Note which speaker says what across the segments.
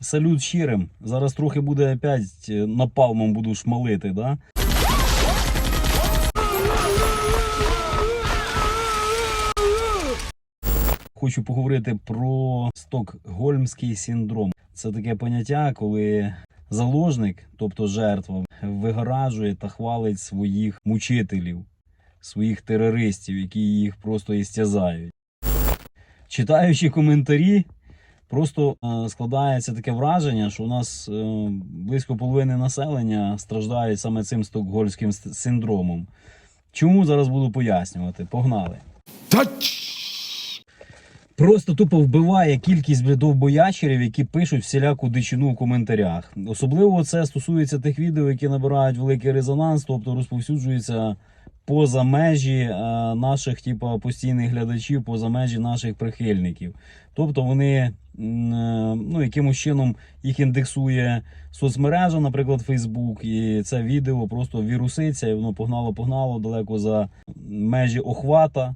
Speaker 1: Салют щирим. Зараз трохи буде опять е, напалмом буду шмалити, да? Хочу поговорити про стокгольмський синдром. Це таке поняття, коли заложник, тобто жертва, вигоражує та хвалить своїх мучителів, своїх терористів, які їх просто істязають. Читаючи коментарі, просто е, складається таке враження, що у нас е, близько половини населення страждають саме цим стокгольмським синдромом. Чому зараз буду пояснювати? Погнали. Просто тупо вбиває кількість блядь, які пишуть всіляку дичину в коментарях. Особливо це стосується тих відео, які набирають великий резонанс, тобто розповсюджуються поза межі е, наших типу, постійних глядачів, поза межі наших прихильників. Тобто вони е, ну, якимось чином їх індексує соцмережа, наприклад, Facebook, і це відео просто віруситься, і воно погнало-погнало далеко за межі охвата.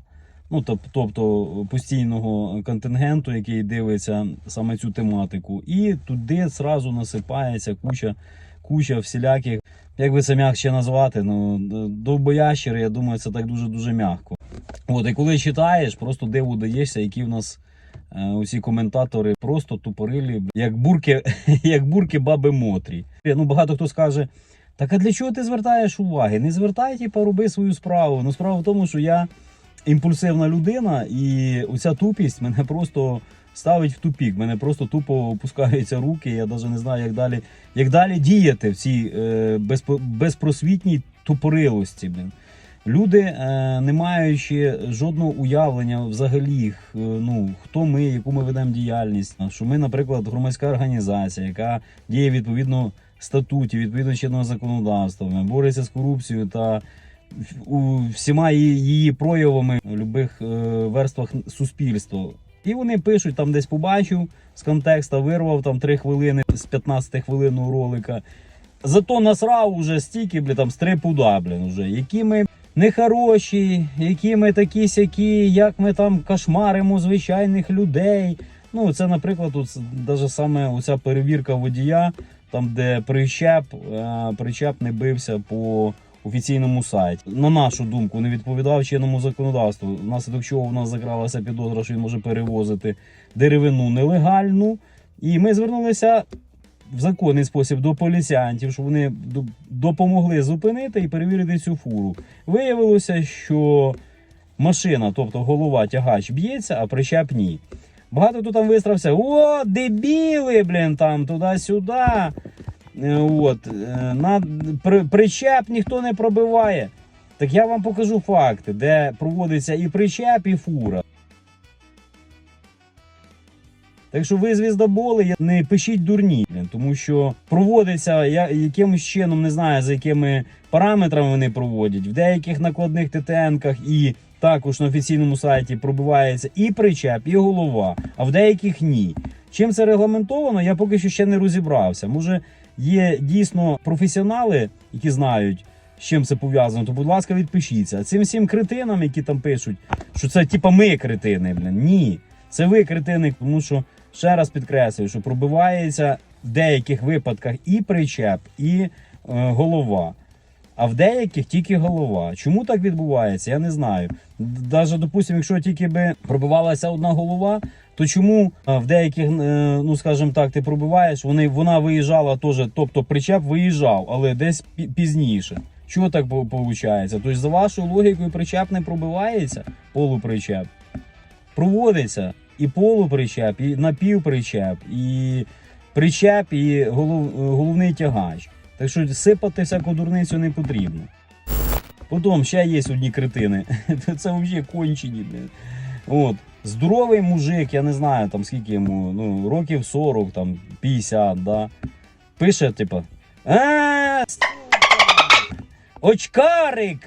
Speaker 1: Ну, тобто постійного контингенту, який дивиться саме цю тематику, і туди зразу насипається куча, куча всіляких, як би це м'якше назвати, ну довбоящери, я думаю, це так дуже дуже м'яко. От, і коли читаєш, просто диву даєшся, які в нас е, усі коментатори просто тупорилі, як бурки, як бурки баби Мотрі. Ну, багато хто скаже. Так а для чого ти звертаєш уваги? Не звертай, типа, роби свою справу. Ну, справа в тому, що я імпульсивна людина, і оця тупість мене просто ставить в тупік. Мене просто тупо опускаються руки. Я навіть не знаю, як далі, як далі діяти в цій е, безпросвітній тупорилості. Блін. Люди, е, не маючи жодного уявлення взагалі, е, ну хто ми, яку ми ведемо діяльність, що ми, наприклад, громадська організація, яка діє відповідно статутів, відповідно чинного законодавства, бореться з корупцією та всіма її, проявами в будь-яких е, верствах суспільства. І вони пишуть там десь побачив з контекста, вирвав там 3 хвилини з 15 хвилинного ролика. Зато насрав уже стільки, бля, там з три пуда, блін, уже, які ми нехороші, які ми такі сякі, як ми там кошмаримо звичайних людей. Ну, це, наприклад, тут навіть саме оця перевірка водія, там, де причеп, е, причеп не бився по офіційному сайті. На нашу думку, не відповідав чинному законодавству. Внаслідок чого в нас закралася підозра, що він може перевозити деревину нелегальну. І ми звернулися в законний спосіб до поліціянтів, щоб вони допомогли зупинити і перевірити цю фуру. Виявилося, що машина, тобто голова тягач б'ється, а причеп ні. Багато хто там вистрався, о, дебіли, блін, там туди-сюди. Е, От, е, на при, причеп ніхто не пробиває. Так я вам покажу факти, де проводиться і причеп, і фура. Так що ви звіздоболи, не пишіть дурні, тому що проводиться я, якимось чином, не знаю за якими параметрами вони проводять. В деяких накладних ТТНках і також на офіційному сайті пробивається і причеп, і голова, а в деяких ні. Чим це регламентовано, я поки що ще не розібрався. Може, є дійсно професіонали, які знають, з чим це пов'язано, то будь ласка, відпишіться. А цим всім кретинам, які там пишуть, що це типа ми кретини, блін. Ні, це ви кретини, тому що ще раз підкреслюю, що пробивається в деяких випадках і причеп, і е, голова. А в деяких тільки голова. Чому так відбувається, я не знаю. Навіть, допустимо, якщо тільки би пробивалася одна голова, то чому в деяких, е, ну скажімо так, ти пробиваєш, вони, вона виїжджала теж, тобто причеп виїжджав, але десь пізніше. Чого так виходить? Тобто, за вашою логікою, причеп не пробивається, полупричеп. Проводиться і полупричеп, і напівпричеп, і причеп, і голов, головний тягач. Так що сипати всяку дурницю не потрібно. Потім ще є одні кретини. Це взагалі кончені. От. Здоровий мужик, я не знаю там скільки йому, ну, років 40, там, 50, да. Пише, типа. А, сука, очкарик!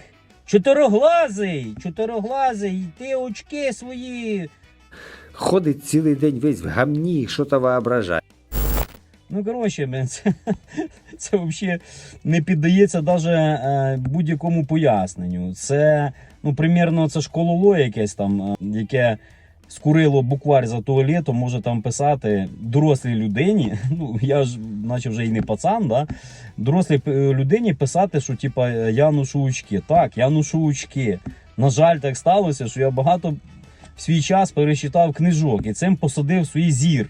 Speaker 1: Чотироглазий! Чотироглазий, ти очки свої
Speaker 2: Ходить цілий день весь в гамні, що то воображає.
Speaker 1: Ну, коротше, це, це взагалі не піддається навіть е, будь-якому поясненню. Це, ну, примірно, це школоло якесь там, е, яке скурило букварь за туалетом, може там писати дорослій людині. Ну, я ж, наче вже і не пацан, да? дорослій е, людині писати, що типа я ношу очки. Так, я ношу очки. На жаль, так сталося, що я багато в свій час перечитав книжок і цим посадив свій зір.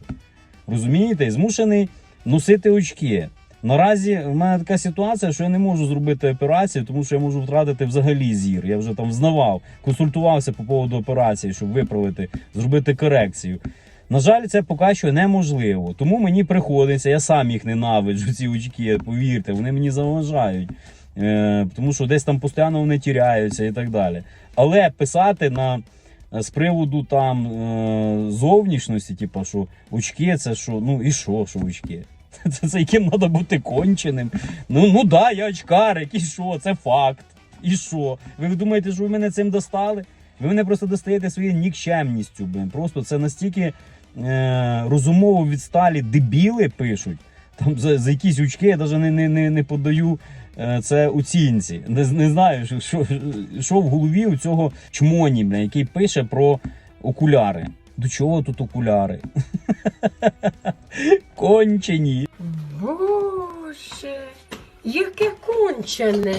Speaker 1: Розумієте? Змушений носити очки. Наразі в мене така ситуація, що я не можу зробити операцію, тому що я можу втратити взагалі зір. Я вже там взнавав, консультувався по поводу операції, щоб виправити, зробити корекцію. На жаль, це поки що неможливо. Тому мені приходиться, я сам їх ненавиджу, ці очки, повірте, вони мені заважають. Е, тому що десь там постійно вони тіряються і так далі. Але писати на з приводу там е, зовнішності, типу, що очки це що, ну і що, що очки? Це, це яким треба бути конченим. Ну, ну да, я очкарик, і що, це факт. І що? Ви думаєте, що ви мене цим достали? Ви мене просто достаєте своєю нікчемністю. Блин. Просто це настільки е, розумово відсталі дебіли пишуть. Там за, за якісь очки я навіть не, не, не, не подаю е, це оцінці. Не, не знаю, що, що, що в голові у цього чмоні, бля, який пише про окуляри. До чого тут окуляри? Кончені.
Speaker 2: Боже, яке кончене.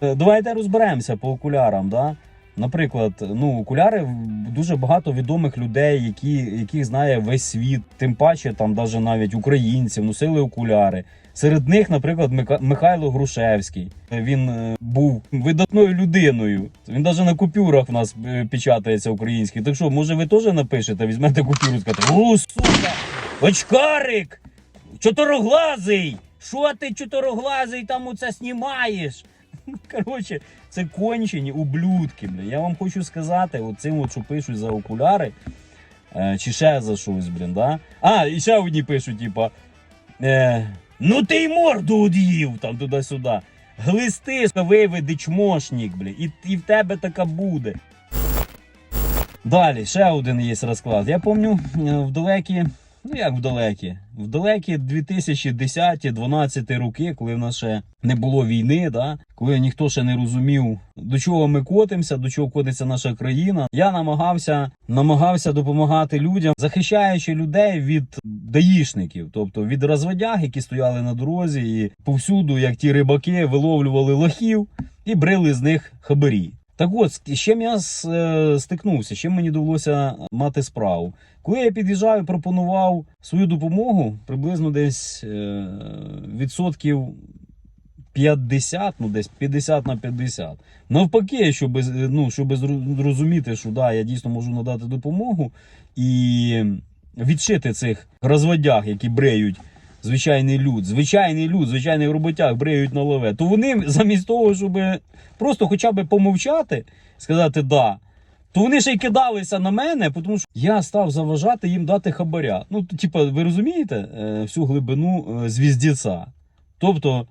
Speaker 1: Е, Давайте розберемося по окулярам. Да? Наприклад, ну, окуляри дуже багато відомих людей, які, яких знає весь світ, тим паче там даже навіть українців носили окуляри. Серед них, наприклад, Михайло Грушевський. Він е, був видатною людиною. Він навіть на купюрах в нас е, печатається український. Так що, може, ви теж напишете, візьмете купюру і скажете: О, сука! Очкарик! Чотироглазий! Що ти чотироглазий там оце знімаєш? Коротше, це кончені ублюдки. Бля. Я вам хочу сказати, от цим, от, що пишуть за окуляри, е, чи ще за щось, блін, да? А, і ще одні пишуть, типа. Е, ну ти й морду од'їв там туди-сюди. Глисти, виведи чмошник, блі, і, і в тебе така буде. Далі, ще один є розклад. Я пам'ятаю в далекі, ну як в далекі, в далекі 2010-12 роки, коли в нас ще не було війни, да? коли ніхто ще не розумів, до чого ми котимося, до чого котиться наша країна. Я намагався, намагався допомагати людям, захищаючи людей від даїшників, тобто від розводяг, які стояли на дорозі, і повсюду, як ті рибаки, виловлювали лохів і брили з них хабарі. Так от, з чим я е, стикнувся, з чим мені довелося мати справу. Коли я під'їжджаю, пропонував свою допомогу приблизно десь е, відсотків 50, ну десь 50 на 50. Навпаки, щоб, ну, щоб зрозуміти, що да, я дійсно можу надати допомогу і відшити цих розводяг, які бреють звичайний люд, звичайний люд, звичайний роботяг бреють на лове, то вони замість того, щоб просто хоча б помовчати, сказати да. То вони ще й кидалися на мене, тому що я став заважати їм дати хабаря. Ну, т- типа, ви розумієте е, всю глибину е, звіздіця? Тобто,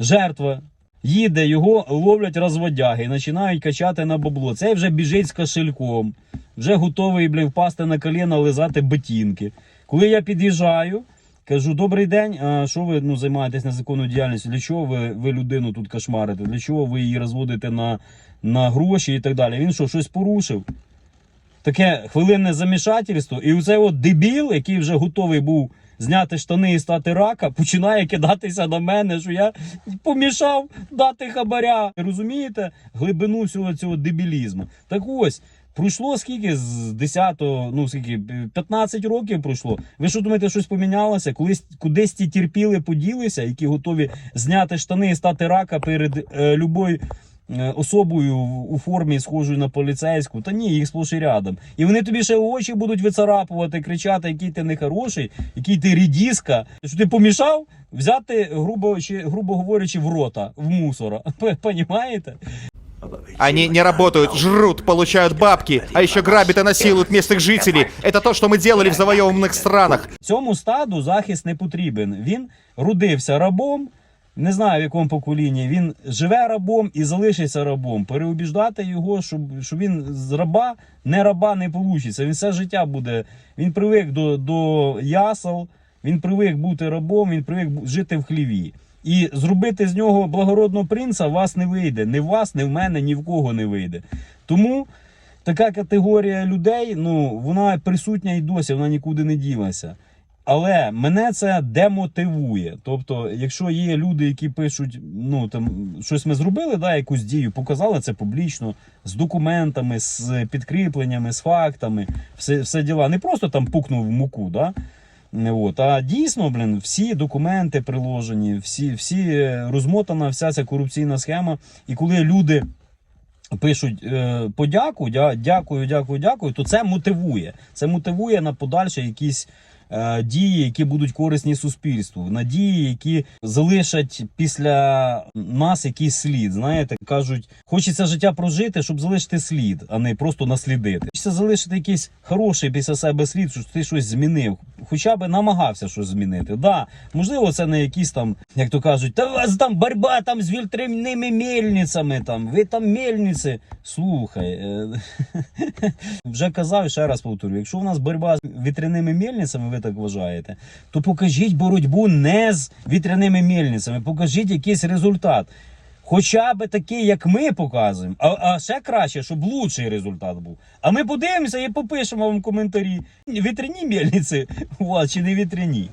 Speaker 1: жертва їде, його ловлять розводяги і починають качати на бабло. Цей вже біжить з кошельком, вже готовий блін, впасти на коліна, лизати ботинки. Коли я під'їжджаю, кажу: добрий день, а що ви ну, займаєтесь незаконною діяльністю? Для чого ви, ви людину тут кошмарите? Для чого ви її розводите на, на гроші і так далі? Він що, щось порушив? Таке хвилинне замішательство, і оцей от дебіл, який вже готовий був зняти штани і стати рака, починає кидатися на мене, що я помішав дати хабаря. Розумієте глибину всього цього дебілізму? Так ось. Пройшло скільки з 10-го, ну скільки 15 років пройшло. Ви що думаєте, щось помінялося? Колись кудись ті терпіли, поділися, які готові зняти штани і стати рака перед е, любою е, особою у формі, схожою на поліцейську, та ні, їх сплошь і рядом. І вони тобі ще очі будуть вицарапувати, кричати, який ти нехороший, який ти рідіска, що ти помішав взяти, грубо, чи, грубо говорячи, в рота, в мусора. Понімаєте?
Speaker 3: Они не работают, жрут, получают бабки, а еще грабят и насилуют местных жителей. Это то, что мы делали в завоеванных странах.
Speaker 1: Цьому стаду захист не потрібен. Він родився рабом. Не знаю в якому поколінні. Він живе рабом і залишиться рабом. Переубіждати його, щоб, щоб він з раба не раба не вийде. Він все життя буде. Він привик до, до ясел, Він привик бути рабом, він привик бу- жити в хліві. І зробити з нього благородного принца вас не вийде. Ні в вас, ні в мене, ні в кого не вийде. Тому така категорія людей, ну, вона присутня і досі, вона нікуди не ділася. Але мене це демотивує. Тобто, якщо є люди, які пишуть, ну там щось ми зробили, да, якусь дію, показали це публічно, з документами, з підкріпленнями, з фактами, все, все діла. Не просто там пукнув в муку, да? От, а дійсно, блін, всі документи приложені, всі, всі е, розмотана вся ця корупційна схема. І коли люди пишуть е, подяку, дя, дякую, дякую, дякую, то це мотивує. Це мотивує на подальші якісь дії, які будуть корисні суспільству, на дії, які залишать після нас якийсь слід. Знаєте, кажуть, хочеться життя прожити, щоб залишити слід, а не просто наслідити. Хочеться залишити якийсь хороший після себе слід, що ти щось змінив. Хоча би намагався щось змінити. Да, можливо, це не якісь там, як то кажуть, та у вас там боротьба там з вітряними мельницями. Там ви там мельниці. Слухай, е, вже казав ще раз повторю: якщо у нас боротьба з вітряними мельницями, ви так вважаєте, то покажіть боротьбу не з вітряними мільницями, покажіть якийсь результат. Хоча би такий, як ми показуємо, а, а ще краще, щоб лучший результат був. А ми подивимося і попишемо вам коментарі. Вітряні мельниці у вас чи не вітряні.